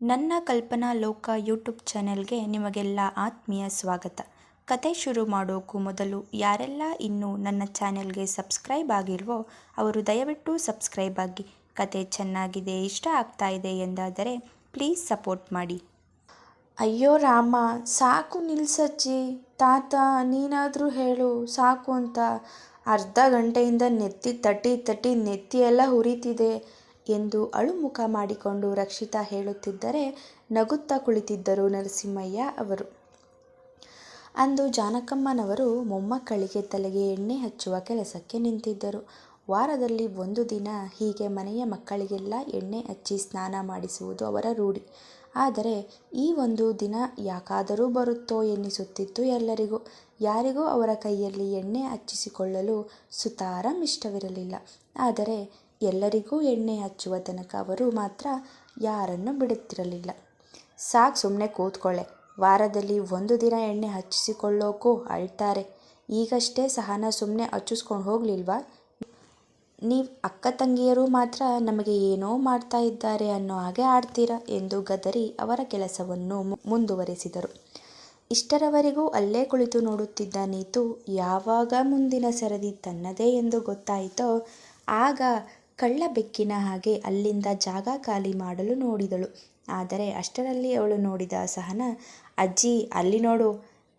ನನ್ನ ಕಲ್ಪನಾ ಲೋಕ ಯೂಟ್ಯೂಬ್ ಚಾನೆಲ್ಗೆ ನಿಮಗೆಲ್ಲ ಆತ್ಮೀಯ ಸ್ವಾಗತ. ಕತೆ ಶುರು ಮಾಡೋಕ್ಕೂ ಮೊದಲು ಯಾರೆಲ್ಲ ಇನ್ನೂ ನನ್ನ ಚಾನೆಲ್ಗೆ ಸಬ್ಸ್ಕ್ರೈಬ್ ಆಗಿಲ್ವೋ ಅವರು ದಯವಿಟ್ಟು ಸಬ್ಸ್ಕ್ರೈಬ್ ಆಗಿ. ಕತೆ ಚೆನ್ನಾಗಿದೆ, ಇಷ್ಟ ಆಗ್ತಾ ಇದೆ ಎಂದಾದರೆ ಪ್ಲೀಸ್ ಸಪೋರ್ಟ್ ಮಾಡಿ. ಅಯ್ಯೋ ರಾಮ, ಸಾಕು ನಿಲ್ಸಜ್ಜಿ. ತಾತ, ನೀನಾದರೂ ಹೇಳು, ಸಾಕು ಅಂತ. ಅರ್ಧ ಗಂಟೆಯಿಂದ ನೆತ್ತಿ ತಟ್ಟಿ ತಟ್ಟಿ ನೆತ್ತಿ ಎಲ್ಲ ಹುರಿತಿದೆ. ಎಂದು ಅಳುಮುಖ ಮಾಡಿಕೊಂಡು ರಕ್ಷಿತಾ ಹೇಳುತ್ತಿದ್ದರೆ ನಗುತ್ತಾ ಕುಳಿತಿದ್ದರು ನರಸಿಂಹಯ್ಯ ಅವರು. ಅಂದು ಜಾನಕಮ್ಮನವರು ಮೊಮ್ಮಕ್ಕಳಿಗೆ ತಲೆಗೆ ಎಣ್ಣೆ ಹಚ್ಚುವ ಕೆಲಸಕ್ಕೆ ನಿಂತಿದ್ದರು. ವಾರದಲ್ಲಿ ಒಂದು ದಿನ ಹೀಗೆ ಮನೆಯ ಮಕ್ಕಳಿಗೆಲ್ಲ ಎಣ್ಣೆ ಹಚ್ಚಿ ಸ್ನಾನ ಮಾಡಿಸುವುದು ಅವರ ರೂಢಿ. ಆದರೆ ಈ ಒಂದು ದಿನ ಯಾಕಾದರೂ ಬರುತ್ತೋ ಎನ್ನಿಸುತ್ತಿತ್ತು ಎಲ್ಲರಿಗೂ. ಯಾರಿಗೂ ಅವರ ಕೈಯಲ್ಲಿ ಎಣ್ಣೆ ಹಚ್ಚಿಸಿಕೊಳ್ಳಲು ಸುತಾರಂ ಇಷ್ಟವಿರಲಿಲ್ಲ ಆದರೆ ಎಲ್ಲರಿಗೂ ಎಣ್ಣೆ ಹಚ್ಚುವ ತನಕ ಅವರು ಮಾತ್ರ ಯಾರನ್ನು ಬಿಡುತ್ತಿರಲಿಲ್ಲ. ಸಾಕು ಸುಮ್ಮನೆ ಕೂತ್ಕೊಳ್ಳೆ ವಾರದಲ್ಲಿ ಒಂದು ದಿನ ಎಣ್ಣೆ ಹಚ್ಚಿಸಿಕೊಳ್ಳೋಕ್ಕೂ ಅಳ್ತಾರೆ. ಈಗಷ್ಟೇ ಸಹನ ಸುಮ್ಮನೆ ಹಚ್ಚಿಸ್ಕೊಂಡು ಹೋಗಲಿಲ್ವಾ? ನೀವು ಅಕ್ಕ ತಂಗಿಯರು ಮಾತ್ರ ನಮಗೆ ಏನೋ ಮಾಡ್ತಾ ಇದ್ದಾರೆ ಅನ್ನೋ ಹಾಗೆ ಆಡ್ತೀರಾ ಎಂದು ಗದರಿ ಅವರ ಕೆಲಸವನ್ನು ಮುಂದುವರಿಸಿದರು. ಇಷ್ಟರವರೆಗೂ ಅಲ್ಲೇ ಕುಳಿತು ನೋಡುತ್ತಿದ್ದ ನೀತು, ಯಾವಾಗ ಮುಂದಿನ ಸರದಿ ತನ್ನದೇ ಎಂದು ಗೊತ್ತಾಯಿತೋ, ಆಗ ಕಳ್ಳ ಬೆಕ್ಕಿನ ಹಾಗೆ ಅಲ್ಲಿಂದ ಜಾಗ ಖಾಲಿ ಮಾಡಲು ನೋಡಿದಳು. ಆದರೆ ಅಷ್ಟರಲ್ಲಿ ಅವಳು ನೋಡಿದ ಸಹನ ಅಜ್ಜಿ, ಅಲ್ಲಿ ನೋಡು,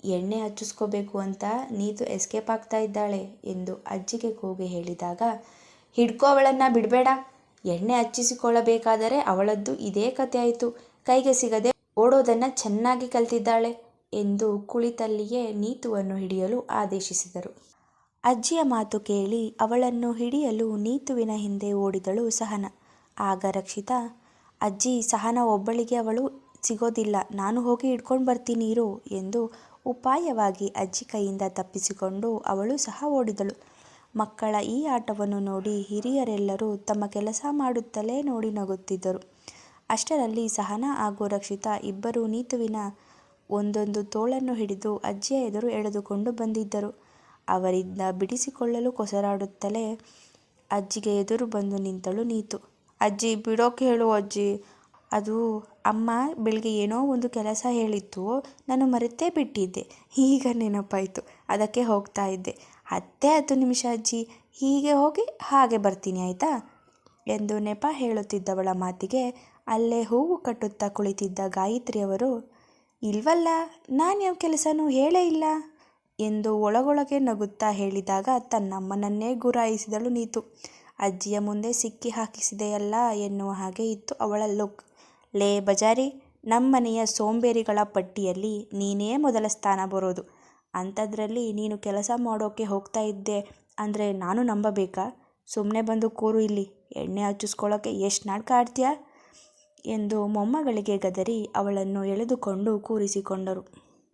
ಎಣ್ಣೆ ಹಚ್ಚಿಸ್ಕೋಬೇಕು ಅಂತ ನೀತು ಎಸ್ಕೇಪ್ ಆಗ್ತಾ ಇದ್ದಾಳೆ ಎಂದು ಅಜ್ಜಿಗೆ ಕೂಗಿ ಹೇಳಿದಾಗ, ಹಿಡ್ಕೋ ಅವಳನ್ನು ಬಿಡಬೇಡ. ಎಣ್ಣೆ ಹಚ್ಚಿಸಿಕೊಳ್ಳಬೇಕಾದರೆ ಅವಳದ್ದು ಇದೇ ಕತೆ ಆಯಿತು. ಕೈಗೆ ಸಿಗದೆ ಓಡೋದನ್ನು ಚೆನ್ನಾಗಿ ಕಲ್ತಿದ್ದಾಳೆ ಎಂದು ಕುಳಿತಲ್ಲಿಯೇ ನೀತುವನ್ನು ಹಿಡಿಯಲು ಆದೇಶಿಸಿದರು. ಅಜ್ಜಿಯ ಮಾತು ಕೇಳಿ ಅವಳನ್ನು ಹಿಡಿಯಲು ನೀತುವಿನ ಹಿಂದೆ ಓಡಿದಳು ಸಹನ. ಆಗ ರಕ್ಷಿತಾ, ಅಜ್ಜಿ, ಸಹನ ಒಬ್ಬಳಿಗೆ ಅವಳು ಸಿಗೋದಿಲ್ಲ. ನಾನು ಹೋಗಿ ಹಿಡ್ಕೊಂಡು ಬರ್ತೀನಿ ಇರು ಎಂದು ಉಪಾಯವಾಗಿ ಅಜ್ಜಿ ಕೈಯಿಂದ ತಪ್ಪಿಸಿಕೊಂಡು ಅವಳು ಸಹ ಓಡಿದಳು. ಮಕ್ಕಳ ಈ ಆಟವನ್ನು ನೋಡಿ ಹಿರಿಯರೆಲ್ಲರೂ ತಮ್ಮ ಕೆಲಸ ಮಾಡುತ್ತಲೇ ನೋಡಿ ನಗುತ್ತಿದ್ದರು. ಅಷ್ಟರಲ್ಲಿ ಸಹನ ಹಾಗೂ ರಕ್ಷಿತಾ ಇಬ್ಬರು ನೀತುವಿನ ಒಂದೊಂದು ತೋಳನ್ನು ಹಿಡಿದು ಅಜ್ಜಿಯ ಎದುರು ಎಳೆದುಕೊಂಡು ಬಂದಿದ್ದರು. ಅವರಿಂದ ಬಿಡಿಸಿಕೊಳ್ಳಲು ಕೊಸರಾಡುತ್ತಲೇ ಅಜ್ಜಿಗೆ ಎದುರು ಬಂದು ನಿಂತಳು ನೀತು. ಅಜ್ಜಿ, ಬಿಡೋಕೆ ಹೇಳು ಅಜ್ಜಿ. ಅದು ಅಮ್ಮ ಬೆಳಿಗ್ಗೆ ಏನೋ ಒಂದು ಕೆಲಸ ಹೇಳಿತ್ತು. ನಾನು ಮರೆತೇ ಬಿಟ್ಟಿದ್ದೆ. ಈಗ ನೆನಪಾಯಿತು. ಅದಕ್ಕೆ ಹೋಗ್ತಾ ಇದ್ದೆ. ಹತ್ತೇ ಹತ್ತು ನಿಮಿಷ ಅಜ್ಜಿ. ಹೀಗೆ ಹೋಗಿ ಹಾಗೆ ಬರ್ತೀನಿ, ಆಯಿತಾ? ಎಂದು ನೆಪ ಹೇಳುತ್ತಿದ್ದವಳ ಮಾತಿಗೆ ಅಲ್ಲೇ ಹೂವು ಕಟ್ಟುತ್ತಾ ಕುಳಿತಿದ್ದ ಗಾಯತ್ರಿಯವರು, ಇಲ್ವಲ್ಲ ನಾನು ಯಾವ ಕೆಲಸನೂ ಹೇಳೇ ಇಲ್ಲ. ಎಂದು ಒಳಗೊಳಗೆ ನಗುತ್ತಾ ಹೇಳಿದಾಗ ತನ್ನಮ್ಮನನ್ನೇ ಗುರಾಯಿಸಿದಳು ನೀತು. ಅಜ್ಜಿಯ ಮುಂದೆ ಸಿಕ್ಕಿ ಹಾಕಿಸಿದೆಯಲ್ಲ ಎನ್ನುವ ಹಾಗೆ ಇತ್ತು ಅವಳ ಲುಕ್. ಲೇ ಬಜಾರಿ, ನಮ್ಮನೆಯ ಸೋಂಬೇರಿಗಳ ಪಟ್ಟಿಯಲ್ಲಿ ನೀನೇ ಮೊದಲ ಸ್ಥಾನ ಬರೋದು. ಅಂಥದ್ರಲ್ಲಿ ನೀನು ಕೆಲಸ ಮಾಡೋಕ್ಕೆ ಹೋಗ್ತಾ ಇದ್ದೆ ಅಂದರೆ ನಾನು ನಂಬಬೇಕಾ? ಸುಮ್ಮನೆ ಬಂದು ಕೂರು ಇಲ್ಲಿ, ಎಣ್ಣೆ ಹಚ್ಚಿಸ್ಕೊಳ್ಳೋಕ್ಕೆ ಎಷ್ಟು ನಾಟಕ ಆಡ್ತೀಯಾ? ಎಂದು ಮೊಮ್ಮಗಳಿಗೆ ಗದರಿ ಅವಳನ್ನು ಎಳೆದುಕೊಂಡು ಕೂರಿಸಿಕೊಂಡರು.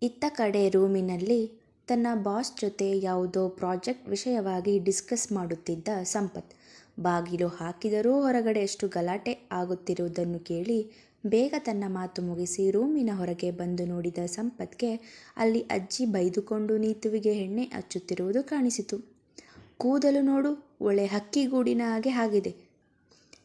ಇತ್ತ ಕಡೆ ರೂಮಿನಲ್ಲಿ ತನ್ನ ಬಾಸ್ ಜೊತೆ ಯಾವುದೋ ಪ್ರಾಜೆಕ್ಟ್ ವಿಷಯವಾಗಿ ಡಿಸ್ಕಸ್ ಮಾಡುತ್ತಿದ್ದ ಸಂಪತ್. ಬಾಗಿಲು ಹಾಕಿದರೂ ಹೊರಗಡೆ ಎಷ್ಟು ಗಲಾಟೆ ಆಗುತ್ತಿರುವುದನ್ನು ಕೇಳಿ ಬೇಗ ತನ್ನ ಮಾತು ಮುಗಿಸಿ ರೂಮಿನ ಹೊರಗೆ ಬಂದು ನೋಡಿದ ಸಂಪತ್ಗೆ ಅಲ್ಲಿ ಅಜ್ಜಿ ಬೈದುಕೊಂಡು ನೀತುವಿಗೆ ಎಣ್ಣೆ ಹಚ್ಚುತ್ತಿರುವುದು ಕಾಣಿಸಿತು. ಕೂದಲು ನೋಡು, ಒಳ್ಳೆ ಹಕ್ಕಿಗೂಡಿನ ಹಾಗೆ ಆಗಿದೆ.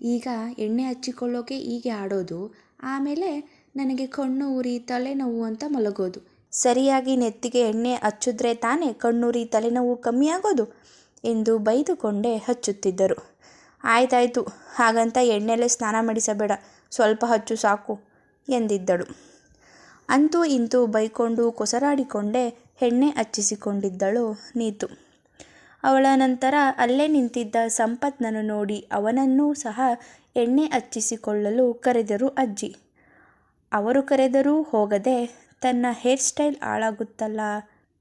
ಈಗ ಎಣ್ಣೆ ಹಚ್ಚಿಕೊಳ್ಳೋಕೆ ಹೀಗೆ ಆಡೋದು, ಆಮೇಲೆ ನನಗೆ ಕಣ್ಣು ಉರಿ, ತಲೆನೋವು ಅಂತ ಮಲಗೋದು. ಸರಿಯಾಗಿ ನೆತ್ತಿಗೆ ಎಣ್ಣೆ ಹಚ್ಚಿದ್ರೆ ತಾನೇ ಕಣ್ಣೂರಿ ತಲೆನೋವು ಕಮ್ಮಿಯಾಗೋದು ಎಂದು ಬೈದುಕೊಂಡೇ ಹಚ್ಚುತ್ತಿದ್ದರು. ಆಯ್ತಾಯ್ತು, ಹಾಗಂತ ಎಣ್ಣೆಲೆ ಸ್ನಾನ ಮಾಡಿಸಬೇಡ, ಸ್ವಲ್ಪ ಹಚ್ಚು ಸಾಕು ಎಂದಿದ್ದಳು. ಅಂತೂ ಇಂತೂ ಬೈಕೊಂಡು ಕೊಸರಾಡಿಕೊಂಡೇ ಎಣ್ಣೆ ಹಚ್ಚಿಸಿಕೊಂಡಿದ್ದಳು ನೀತು. ಅವಳ ನಂತರ ಅಲ್ಲೇ ನಿಂತಿದ್ದ ಸಂಪತ್ನನ್ನು ನೋಡಿ ಅವನನ್ನೂ ಸಹ ಎಣ್ಣೆ ಹಚ್ಚಿಸಿಕೊಳ್ಳಲು ಕರೆದರು ಅಜ್ಜಿ. ಅವರು ಕರೆದರೂ ಹೋಗದೆ ತನ್ನ ಹೇರ್ ಸ್ಟೈಲ್ ಹಾಳಾಗುತ್ತಲ್ಲ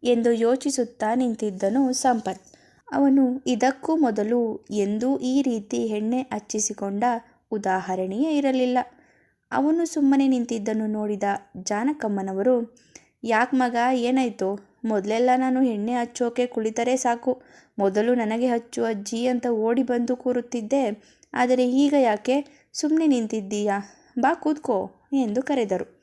ಎಂದು ಯೋಚಿಸುತ್ತಾ ನಿಂತಿದ್ದನು ಸಂಪತ್. ಅವನು ಇದಕ್ಕೂ ಮೊದಲು ಎಂದೂ ಈ ರೀತಿ ಎಣ್ಣೆ ಹಚ್ಚಿಸಿಕೊಂಡ ಉದಾಹರಣೆಯೇ ಇರಲಿಲ್ಲ. ಅವನು ಸುಮ್ಮನೆ ನಿಂತಿದ್ದನ್ನು ನೋಡಿದ ಜಾನಕಮ್ಮನವರು, ಯಾಕೆ ಮಗ, ಏನಾಯಿತು? ಮೊದಲೆಲ್ಲ ನಾನು ಎಣ್ಣೆ ಹಚ್ಚೋಕೆ ಕುಳಿತರೆ ಸಾಕು. ಮೊದಲು ನನಗೆ ಹಚ್ಚು ಅಜ್ಜಿ ಅಂತ ಓಡಿ ಬಂದು ಕೂರುತ್ತಿದ್ದೆ. ಆದರೆ ಈಗ ಯಾಕೆ ಸುಮ್ಮನೆ ನಿಂತಿದ್ದೀಯಾ? ಬಾ ಕೂತ್ಕೋ ಎಂದು ಕರೆದರು.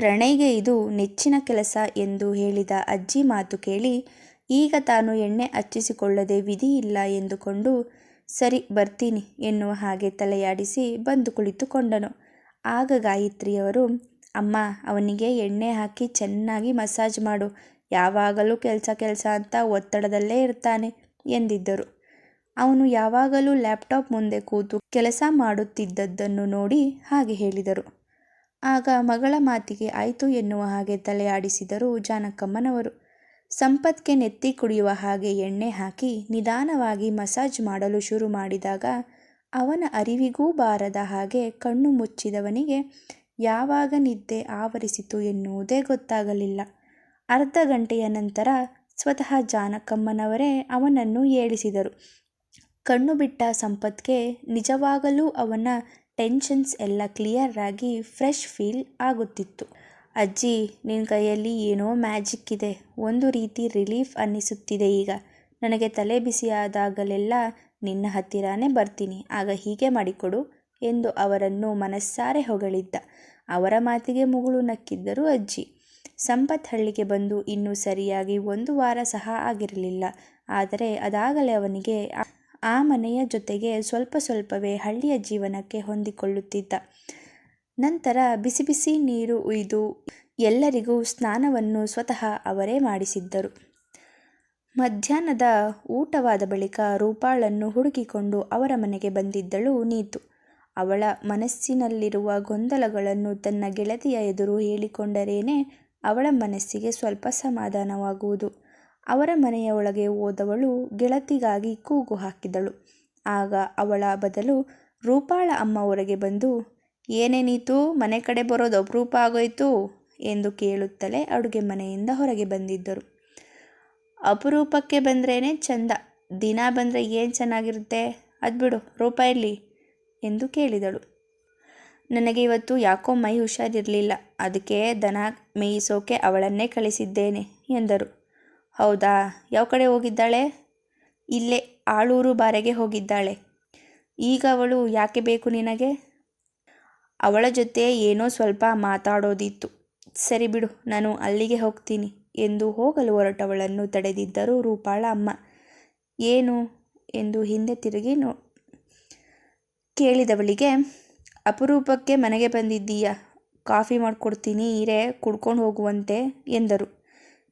ಪ್ರಣಯ್ಗೆ ಇದು ನೆಚ್ಚಿನ ಕೆಲಸ ಎಂದು ಹೇಳಿದ ಅಜ್ಜಿ ಮಾತು ಕೇಳಿ, ಈಗ ತಾನು ಎಣ್ಣೆ ಹಚ್ಚಿಸಿಕೊಳ್ಳದೆ ವಿಧಿ ಇಲ್ಲ ಎಂದುಕೊಂಡು, ಸರಿ, ಬರ್ತೀನಿ ಎನ್ನುವ ಹಾಗೆ ತಲೆಯಾಡಿಸಿ ಬಂದು ಕುಳಿತುಕೊಂಡನು. ಆಗ ಗಾಯತ್ರಿಯವರು, ಅಮ್ಮ, ಅವನಿಗೆ ಎಣ್ಣೆ ಹಾಕಿ ಚೆನ್ನಾಗಿ ಮಸಾಜ್ ಮಾಡು. ಯಾವಾಗಲೂ ಕೆಲಸ ಕೆಲಸ ಅಂತ ಒತ್ತಡದಲ್ಲೇ ಇರ್ತಾನೆ ಎಂದಿದ್ದರು. ಅವನು ಯಾವಾಗಲೂ ಲ್ಯಾಪ್ಟಾಪ್ ಮುಂದೆ ಕೂತು ಕೆಲಸ ಮಾಡುತ್ತಿದ್ದದ್ದನ್ನು ನೋಡಿ ಹಾಗೆ ಹೇಳಿದರು. ಆಗ ಮಗಳ ಮಾತಿಗೆ ಆಯಿತು ಎನ್ನುವ ಹಾಗೆ ತಲೆಯಾಡಿಸಿದರು ಜಾನಕಮ್ಮನವರು. ಸಂಪತ್ಗೆ ನೆತ್ತಿ ಕುಡಿಯುವ ಹಾಗೆ ಎಣ್ಣೆ ಹಾಕಿ ನಿಧಾನವಾಗಿ ಮಸಾಜ್ ಮಾಡಲು ಶುರು ಮಾಡಿದಾಗ ಅವನ ಅರಿವಿಗೂ ಬಾರದ ಹಾಗೆ ಕಣ್ಣು ಮುಚ್ಚಿದವನಿಗೆ ಯಾವಾಗ ನಿದ್ದೆ ಆವರಿಸಿತು ಎನ್ನುವುದೇ ಗೊತ್ತಾಗಲಿಲ್ಲ. ಅರ್ಧ ಗಂಟೆಯ ನಂತರ ಸ್ವತಃ ಜಾನಕಮ್ಮನವರೇ ಅವನನ್ನು ಏಳಿಸಿದರು. ಕಣ್ಣು ಬಿಟ್ಟ ಸಂಪತ್ಗೆ ನಿಜವಾಗಲೂ ಅವನ ಟೆನ್ಷನ್ಸ್ ಎಲ್ಲ ಕ್ಲಿಯರ್ ಆಗಿ ಫ್ರೆಶ್ ಫೀಲ್ ಆಗುತ್ತಿತ್ತು. ಅಜ್ಜಿ ನಿನ್ನ ಕೈಯಲ್ಲಿ ಏನೋ ಮ್ಯಾಜಿಕ್ ಇದೆ. ಒಂದು ರೀತಿ ರಿಲೀಫ್ ಅನ್ನಿಸುತ್ತಿದೆ ಈಗ. ನನಗೆ ತಲೆ ಬಿಸಿಯಾದಾಗಲೆಲ್ಲ ನಿನ್ನ ಹತ್ತಿರನೇ ಬರ್ತೀನಿ. ಆಗ ಹೀಗೆ ಮಾಡಿಕೊಡು ಎಂದು ಅವರನ್ನು ಮನಸ್ಸಾರೆ ಹೊಗಳಿದ್ದ. ಅವರ ಮಾತಿಗೆ ಮುಗುಳು ನಕ್ಕಿದ್ದರು ಅಜ್ಜಿ. ಸಂಪತ್ ಹಳ್ಳಿಗೆ ಬಂದು ಇನ್ನೂ ಸರಿಯಾಗಿ ಒಂದು ವಾರ ಸಹ ಆಗಿರಲಿಲ್ಲ. ಆದರೆ ಅದಾಗಲೇ ಅವನಿಗೆ ಆ ಮನೆಯ ಜೊತೆಗೆ ಸ್ವಲ್ಪ ಸ್ವಲ್ಪವೇ ಹಳ್ಳಿಯ ಜೀವನಕ್ಕೆ ಹೊಂದಿಕೊಳ್ಳುತ್ತಿದ್ದ. ನಂತರ ಬಿಸಿ ಬಿಸಿ ನೀರು ಉಯ್ದು ಎಲ್ಲರಿಗೂ ಸ್ನಾನವನ್ನು ಸ್ವತಃ ಅವರೇ ಮಾಡಿಸಿದ್ದರು. ಮಧ್ಯಾಹ್ನದ ಊಟವಾದ ಬಳಿಕ ರೂಪಾಳನ್ನು ಹುಡುಕಿಕೊಂಡು ಅವರ ಮನೆಗೆ ಬಂದಿದ್ದಳು ನೀತು. ಅವಳ ಮನಸ್ಸಿನಲ್ಲಿರುವ ಗೊಂದಲಗಳನ್ನು ತನ್ನ ಗೆಳತಿಯ ಎದುರು ಹೇಳಿಕೊಂಡರೇನೆ ಅವಳ ಮನಸ್ಸಿಗೆ ಸ್ವಲ್ಪ ಸಮಾಧಾನವಾಗುವುದು. ಅವರ ಮನೆಯ ಒಳಗೆ ಹೋದವಳು ಗೆಳತಿಗಾಗಿ ಕೂಗು ಹಾಕಿದಳು. ಆಗ ಅವಳ ಬದಲು ರೂಪಾಳ ಅಮ್ಮ ಹೊರಗೆ ಬಂದು ಏನೇನೀತು ಮನೆ ಕಡೆ ಬರೋದು ಅಪರೂಪ ಆಗೋಯ್ತು? ಎಂದು ಕೇಳುತ್ತಲೇ ಅಡುಗೆ ಮನೆಯಿಂದ ಹೊರಗೆ ಬಂದಿದ್ದರು. ಅಪರೂಪಕ್ಕೆ ಬಂದ್ರೇ ಚಂದ, ದಿನ ಬಂದರೆ ಏನು ಚೆನ್ನಾಗಿರುತ್ತೆ? ಅದು ಬಿಡು, ರೂಪ ಇರಲಿ, ಎಂದು ಕೇಳಿದಳು. ನನಗೆ ಇವತ್ತು ಯಾಕೋ ಮೈ ಹುಷಾರಿರಲಿಲ್ಲ, ಅದಕ್ಕೆ ದನ ಮೇಯಿಸೋಕೆ ಅವಳನ್ನೇ ಕಳಿಸಿದ್ದೇನೆ, ಎಂದರು. ಹೌದಾ? ಯಾವ ಕಡೆ ಹೋಗಿದ್ದಾಳೆ? ಇಲ್ಲೇ ಆಳೂರು ಬಾರೆಗೆ ಹೋಗಿದ್ದಾಳೆ. ಈಗ ಅವಳು ಯಾಕೆ ಬೇಕು ನಿನಗೆ? ಅವಳ ಜೊತೆ ಏನೋ ಸ್ವಲ್ಪ ಮಾತಾಡೋದಿತ್ತು. ಸರಿ ಬಿಡು, ನಾನು ಅಲ್ಲಿಗೆ ಹೋಗ್ತೀನಿ ಎಂದು ಹೋಗಲು ಹೊರಟವಳನ್ನು ತಡೆದಿದ್ದರು ರೂಪಾಳ ಅಮ್ಮ. ಏನು? ಎಂದು ಹಿಂದೆ ತಿರುಗಿ ನೋ, ಕೇಳಿದವಳಿಗೆ, ಅಪರೂಪಕ್ಕೆ ಮನೆಗೆ ಬಂದಿದ್ದೀಯಾ? ಕಾಫಿ ಮಾಡಿಕೊಡ್ತೀನಿ ಇರೇ ಕುಡ್ಕೊಂಡು ಹೋಗುವಂತೆ ಎಂದರು.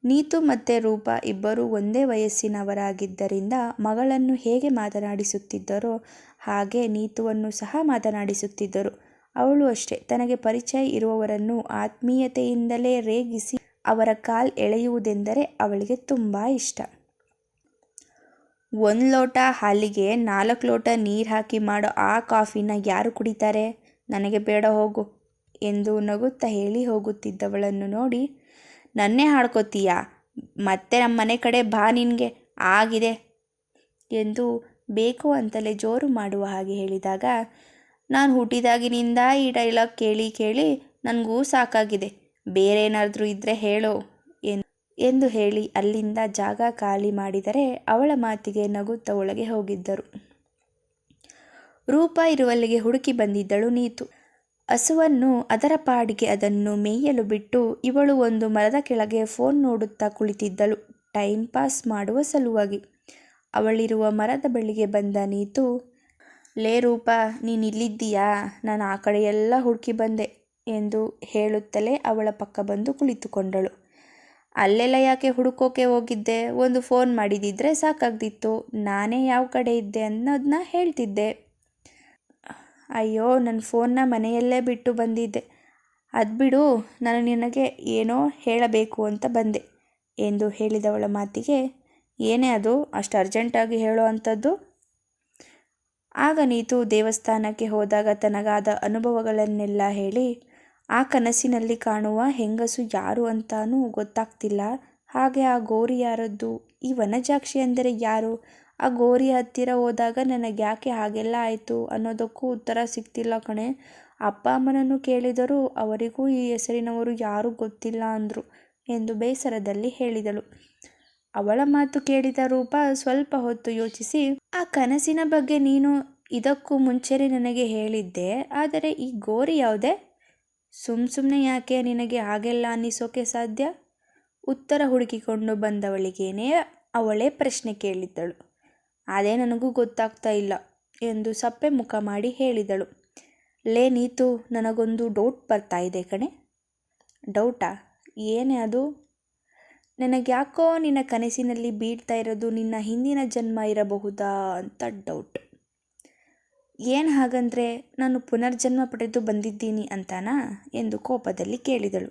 ನೀತು ಮತ್ತು ರೂಪ ಇಬ್ಬರೂ ಒಂದೇ ವಯಸ್ಸಿನವರಾಗಿದ್ದರಿಂದ ಮಗಳನ್ನು ಹೇಗೆ ಮಾತನಾಡಿಸುತ್ತಿದ್ದರೋ ಹಾಗೆ ನೀತುವನ್ನು ಸಹ ಮಾತನಾಡಿಸುತ್ತಿದ್ದರು. ಅವಳು ಅಷ್ಟೇ. ತನಗೆ ಪರಿಚಯ ಇರುವವರನ್ನು ಆತ್ಮೀಯತೆಯಿಂದಲೇ ರೇಗಿಸಿ ಅವರ ಕಾಲ್ ಎಳೆಯುವುದೆಂದರೆ ಅವಳಿಗೆ ತುಂಬ ಇಷ್ಟ. ಒಂದು ಲೋಟ ಹಾಲಿಗೆ ನಾಲ್ಕು ಲೋಟ ನೀರು ಹಾಕಿ ಮಾಡೋ ಆ ಕಾಫಿನ ಯಾರು ಕುಡಿತಾರೆ? ನನಗೆ ಬೇಡ ಹೋಗು ಎಂದು ನಗುತ್ತಾ ಹೇಳಿ ಹೋಗುತ್ತಿದ್ದವಳನ್ನು ನೋಡಿ ನನ್ನೇ ಹಾಡ್ಕೋತೀಯಾ? ಮತ್ತೆ ನಮ್ಮ ಮನೆ ಕಡೆ ಬಾ ನಿನಗೆ. ಆಗಿದೆ ಎಂದು ಬೇಕು ಅಂತಲೇ ಜೋರು ಮಾಡುವ ಹಾಗೆ ಹೇಳಿದಾಗ, ನಾನು ಹುಟ್ಟಿದಾಗಿನಿಂದ ಈ ಡೈಲಾಗ್ ಕೇಳಿ ಕೇಳಿ ನನಗೂ ಸಾಕಾಗಿದೆ. ಬೇರೆ ಏನಾದರೂ ಇದ್ದರೆ ಹೇಳೋ ಎಂದು ಹೇಳಿ ಅಲ್ಲಿಂದ ಜಾಗ ಖಾಲಿ ಮಾಡಿದರೆ ಅವಳ ಮಾತಿಗೆ ನಗುತ್ತಾ ಒಳಗೆ ಹೋಗಿದ್ದರು. ರೂಪ ಇರುವಲ್ಲಿಗೆ ಹುಡುಕಿ ಬಂದಿದ್ದಳು ನೀತು. ಹಸುವನ್ನು ಅದರ ಪಾಡಿಗೆ ಅದನ್ನು ಮೇಯಲು ಬಿಟ್ಟು ಇವಳು ಒಂದು ಮರದ ಕೆಳಗೆ ಫೋನ್ ನೋಡುತ್ತಾ ಕುಳಿತಿದ್ದಳು. ಟೈಮ್ ಪಾಸ್ ಮಾಡುವ ಸಲುವಾಗಿ. ಅವಳಿರುವ ಮರದ ಬಳಿಗೆ ಬಂದ ನೀತು, ಲೇ ರೂಪ, ನೀನು ಇಲ್ಲಿದ್ದೀಯಾ? ನಾನು ಆ ಕಡೆಯೆಲ್ಲ ಹುಡುಕಿ ಬಂದೆ ಎಂದು ಹೇಳುತ್ತಲೇ ಅವಳ ಪಕ್ಕ ಬಂದು ಕುಳಿತುಕೊಂಡಳು. ಅಲ್ಲೆಲ್ಲ ಯಾಕೆ ಹುಡುಕೋಕೆ ಹೋಗಿದ್ದೆ? ಒಂದು ಫೋನ್ ಮಾಡಿದಿದ್ರೆ ಸಾಕಾಗ್ದಿತ್ತು. ನಾನೇ ಯಾವ ಕಡೆ ಇದ್ದೆ ಅನ್ನೋದನ್ನ ಹೇಳ್ತಿದ್ದೆ. ಅಯ್ಯೋ ನನ್ನ ಫೋನ್ನ ಮನೆಯಲ್ಲೇ ಬಿಟ್ಟು ಬಂದಿದ್ದೆ. ಅದು ಬಿಡು, ನಾನು ನಿನಗೆ ಏನೋ ಹೇಳಬೇಕು ಅಂತ ಬಂದೆ ಎಂದು ಹೇಳಿದವಳ ಮಾತಿಗೆ, ಏನೇ ಅದು, ಅಷ್ಟು ಅರ್ಜೆಂಟಾಗಿ ಹೇಳೋ ಅಂಥದ್ದು? ಆಗ ನೀತು ದೇವಸ್ಥಾನಕ್ಕೆ ಹೋದಾಗ ತನಗಾದ ಅನುಭವಗಳನ್ನೆಲ್ಲ ಹೇಳಿ, ಆ ಕನಸಿನಲ್ಲಿ ಕಾಣುವ ಹೆಂಗಸು ಯಾರು ಅಂತಾನೂ ಗೊತ್ತಾಗ್ತಿಲ್ಲ. ಹಾಗೆ ಆ ಗೋರಿ ಯಾರದ್ದು? ಈ ವನಜಾಕ್ಷಿ ಅಂದರೆ ಯಾರು? ಆ ಗೋರಿ ಹತ್ತಿರ ಹೋದಾಗ ನನಗೆ ಯಾಕೆ ಹಾಗೆಲ್ಲ ಆಯಿತು ಅನ್ನೋದಕ್ಕೂ ಉತ್ತರ ಸಿಕ್ತಿಲ್ಲ ಕಣೆ. ಅಪ್ಪ ಅಮ್ಮನನ್ನು ಕೇಳಿದರೂ ಅವರಿಗೂ ಈ ಹೆಸರಿನವರು ಯಾರೂ ಗೊತ್ತಿಲ್ಲ ಅಂದರು ಎಂದು ಬೇಸರದಲ್ಲಿ ಹೇಳಿದಳು. ಅವಳ ಮಾತು ಕೇಳಿದ ರೂಪ ಸ್ವಲ್ಪ ಹೊತ್ತು ಯೋಚಿಸಿ, ಆ ಕನಸಿನ ಬಗ್ಗೆ ನೀನು ಇದಕ್ಕೂ ಮುಂಚೆನೇ ನನಗೆ ಹೇಳಿದ್ದೆ, ಆದರೆ ಈ ಗೋರಿ ಯಾವುದೇ? ಸುಮ್ ಸುಮ್ಮನೆ ಯಾಕೆ ನಿನಗೆ ಹಾಗೆಲ್ಲ ಅನ್ನಿಸೋಕೆ ಸಾಧ್ಯ? ಉತ್ತರ ಹುಡುಕಿಕೊಂಡು ಬಂದವಳಿಗೇನೆ ಅವಳೇ ಪ್ರಶ್ನೆ ಕೇಳಿದ್ದಳು. ಅದೇ ನನಗೂ ಗೊತ್ತಾಗ್ತಾ ಇಲ್ಲ ಎಂದು ಸಪ್ಪೆ ಮುಖ ಮಾಡಿ ಹೇಳಿದಳು. ಲೇ ನೀತು, ನನಗೊಂದು ಡೌಟ್ ಬರ್ತಾ ಇದೆ ಕಣೆ. ಡೌಟಾ? ಏನೇ ಅದು? ನನಗ್ಯಾಕೋ ನಿನ್ನ ಕನಸಿನಲ್ಲಿ ಬೀಳ್ತಾ ಇರೋದು ನಿನ್ನ ಹಿಂದಿನ ಜನ್ಮ ಇರಬಹುದಾ ಅಂತ ಡೌಟ್. ಏನು ಹಾಗಂದ್ರೆ, ನಾನು ಪುನರ್ಜನ್ಮ ಪಡೆದು ಬಂದಿದ್ದೀನಿ ಅಂತಾನಾ ಎಂದು ಕೋಪದಲ್ಲಿ ಕೇಳಿದಳು.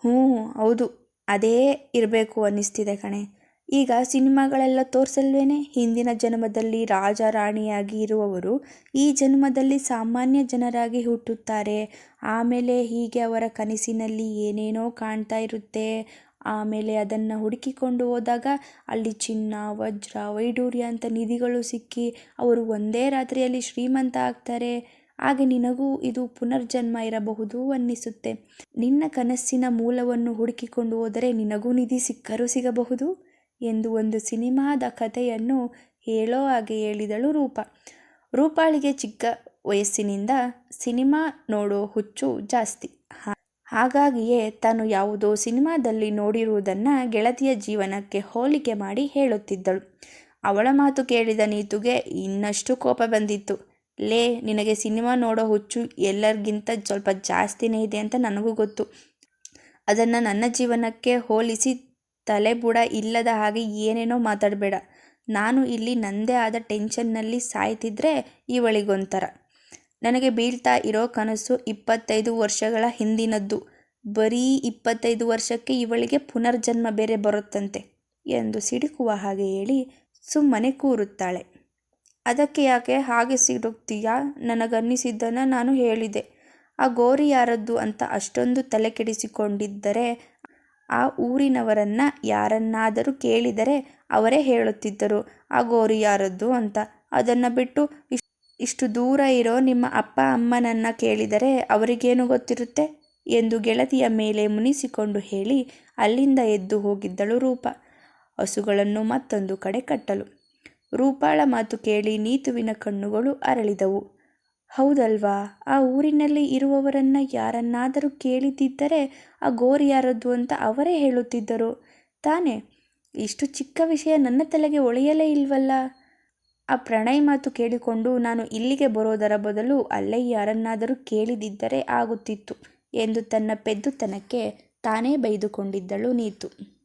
ಹ್ಞೂ, ಹೌದು, ಅದೇ ಇರಬೇಕು ಅನ್ನಿಸ್ತಿದೆ ಕಣೆ. ಈಗ ಸಿನಿಮಾಗಳೆಲ್ಲ ತೋರಿಸಲ್ವೇನೆ? ಹಿಂದಿನ ಜನ್ಮದಲ್ಲಿ ರಾಜ ರಾಣಿಯಾಗಿ ಇರುವವರು ಈ ಜನ್ಮದಲ್ಲಿ ಸಾಮಾನ್ಯ ಜನರಾಗಿ ಹುಟ್ಟುತ್ತಾರೆ. ಆಮೇಲೆ ಹೀಗೆ ಅವರ ಕನಸಿನಲ್ಲಿ ಏನೇನೋ ಕಾಣ್ತಾ ಇರುತ್ತೆ. ಆಮೇಲೆ ಅದನ್ನು ಹುಡುಕಿಕೊಂಡು ಹೋದಾಗ ಅಲ್ಲಿ ಚಿನ್ನ, ವಜ್ರ, ವೈಡೂರ್ಯ ಅಂತ ನಿಧಿಗಳು ಸಿಕ್ಕಿ ಅವರು ಒಂದೇ ರಾತ್ರಿಯಲ್ಲಿ ಶ್ರೀಮಂತ ಆಗ್ತಾರೆ. ಹಾಗೆ ನಿನಗೂ ಇದು ಪುನರ್ಜನ್ಮ ಇರಬಹುದು ಅನ್ನಿಸುತ್ತೆ. ನಿನ್ನ ಕನಸಿನ ಮೂಲವನ್ನು ಹುಡುಕಿಕೊಂಡು ಹೋದರೆ ನಿನಗೂ ನಿಧಿ ಸಿಕ್ಕರೂ ಸಿಗಬಹುದು? ಎಂದು ಒಂದು ಸಿನಿಮಾದ ಕಥೆಯನ್ನು ಹೇಳೋ ಹಾಗೆ ಹೇಳಿದಳು ರೂಪ. ರೂಪಾಳಿಗೆ ಚಿಕ್ಕ ವಯಸ್ಸಿನಿಂದ ಸಿನಿಮಾ ನೋಡೋ ಹುಚ್ಚು ಜಾಸ್ತಿ. ಹಾಗಾಗಿಯೇ ತಾನು ಯಾವುದೋ ಸಿನಿಮಾದಲ್ಲಿ ನೋಡಿರುವುದನ್ನು ಗೆಳತಿಯ ಜೀವನಕ್ಕೆ ಹೋಲಿಕೆ ಮಾಡಿ ಹೇಳುತ್ತಿದ್ದಳು. ಅವಳ ಮಾತು ಕೇಳಿದ ನೀತುಗೆ ಇನ್ನಷ್ಟು ಕೋಪ ಬಂದಿತ್ತು. ಲೇ, ನಿನಗೆ ಸಿನಿಮಾ ನೋಡೋ ಹುಚ್ಚು ಎಲ್ಲರಿಗಿಂತ ಸ್ವಲ್ಪ ಜಾಸ್ತಿನೇ ಇದೆ ಅಂತ ನನಗೂ ಗೊತ್ತು. ಅದನ್ನು ನನ್ನ ಜೀವನಕ್ಕೆ ಹೋಲಿಸಿ ತಲೆಬುಡ ಇಲ್ಲದ ಹಾಗೆ ಏನೇನೋ ಮಾತಾಡಬೇಡ. ನಾನು ಇಲ್ಲಿ ನನ್ನದೇ ಆದ ಟೆನ್ಷನ್ನಲ್ಲಿ ಸಾಯ್ತಿದ್ರೆ ಇವಳಿಗೊಂಥರ. ನನಗೆ ಬೀಳ್ತಾ ಇರೋ ಕನಸು ಇಪ್ಪತ್ತೈದು ವರ್ಷಗಳ ಹಿಂದಿನದ್ದು. ಬರೀ ಇಪ್ಪತ್ತೈದು ವರ್ಷಕ್ಕೆ ಇವಳಿಗೆ ಪುನರ್ಜನ್ಮ ಬೇರೆ ಬರುತ್ತಂತೆ ಎಂದು ಸಿಡುಕುವ ಹಾಗೆ ಹೇಳಿ ಸುಮ್ಮನೆ ಕೂರುತ್ತಾಳೆ. ಅದಕ್ಕೆ ಯಾಕೆ ಹಾಗೆ ಸಿಡುಕ್ತೀಯಾ ನನಗನ್ನಿಸಿದ್ದನ್ನು ನಾನು ಹೇಳಿದೆ. ಆ ಗೋರಿ ಯಾರದ್ದು ಅಂತ ಅಷ್ಟೊಂದು ತಲೆ ಕೆಡಿಸಿಕೊಂಡಿದ್ದರೆ ಆ ಊರಿನವರನ್ನ ಯಾರನ್ನಾದರೂ ಕೇಳಿದರೆ ಅವರೇ ಹೇಳುತ್ತಿದ್ದರು. ಆ ಗೋರಿ ಯಾರದ್ದು? ಅಂತ. ಅದನ್ನು ಬಿಟ್ಟು ಇಷ್ಟು ದೂರ ಇರೋ ನಿಮ್ಮ ಅಪ್ಪ, ಅಮ್ಮನನ್ನ ಕೇಳಿದರೆ ಅವರಿಗೇನು ಗೊತ್ತಿರುತ್ತೆ? ಎಂದು ಗೆಳತಿಯ ಮೇಲೆ ಮುನಿಸಿಕೊಂಡು ಹೇಳಿ ಅಲ್ಲಿಂದ ಎದ್ದು ಹೋಗಿದ್ದಳು ರೂಪ. ಹಸುಗಳನ್ನು ಮತ್ತೊಂದು ಕಡೆ ಕಟ್ಟಲು. ರೂಪಾಳ ಮಾತು ಕೇಳಿ ನೀತುವಿನ ಕಣ್ಣುಗಳು ಅರಳಿದವು. ಹೌದಲ್ವಾ? ಆ ಊರಿನಲ್ಲಿ ಇರುವವರನ್ನ ಯಾರನ್ನಾದರೂ ಕೇಳಿದ್ದಿದ್ದರೆ ಆ ಗೋರಿ ಯಾರದ್ದು ಅಂತ ಅವರೇ ಹೇಳುತ್ತಿದ್ದರು. ತಾನೇ, ಇಷ್ಟು ಚಿಕ್ಕ ವಿಷಯ ನನ್ನ ತಲೆಗೆ ಒಳೆಯಲೇ ಇಲ್ವಲ್ಲ? ಆ ಪ್ರಣಯ್ ಮಾತು ಕೇಳಿಕೊಂಡು ನಾನು ಇಲ್ಲಿಗೆ ಬರೋದರ ಬದಲು ಅಲ್ಲೇ ಯಾರನ್ನಾದರೂ ಕೇಳಿದಿದ್ದರೆ ಆಗುತ್ತಿತ್ತು ಎಂದು ತನ್ನ ಪೆದ್ದುತನಕ್ಕೆ ತಾನೇ ಬೈದುಕೊಂಡಿದ್ದಳು ನೀತು.